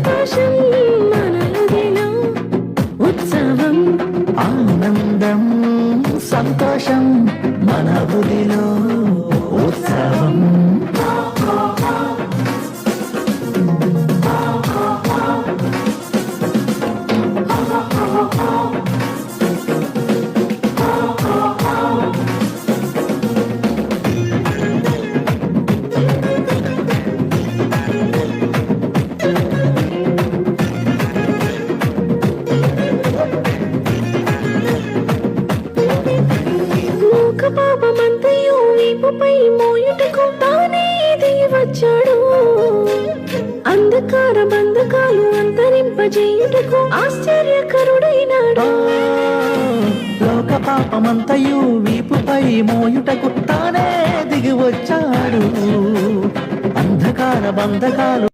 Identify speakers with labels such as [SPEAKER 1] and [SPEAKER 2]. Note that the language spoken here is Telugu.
[SPEAKER 1] సంతోషం మనదిలో ఉత్సవం
[SPEAKER 2] ఆనందం సంతోషం మన బుదిలో
[SPEAKER 1] పాపమంతయు మోయుటకు తానే దిగి వచ్చాడు. అంధకార బంధకాలు అంతరింపజేయుటకు ఆశ్చర్యకరుడైనాడు.
[SPEAKER 2] లోక పాపమంతయు వీపుపై మోయుటకు తానే దిగి వచ్చాడు. అంధకార బంధకాలు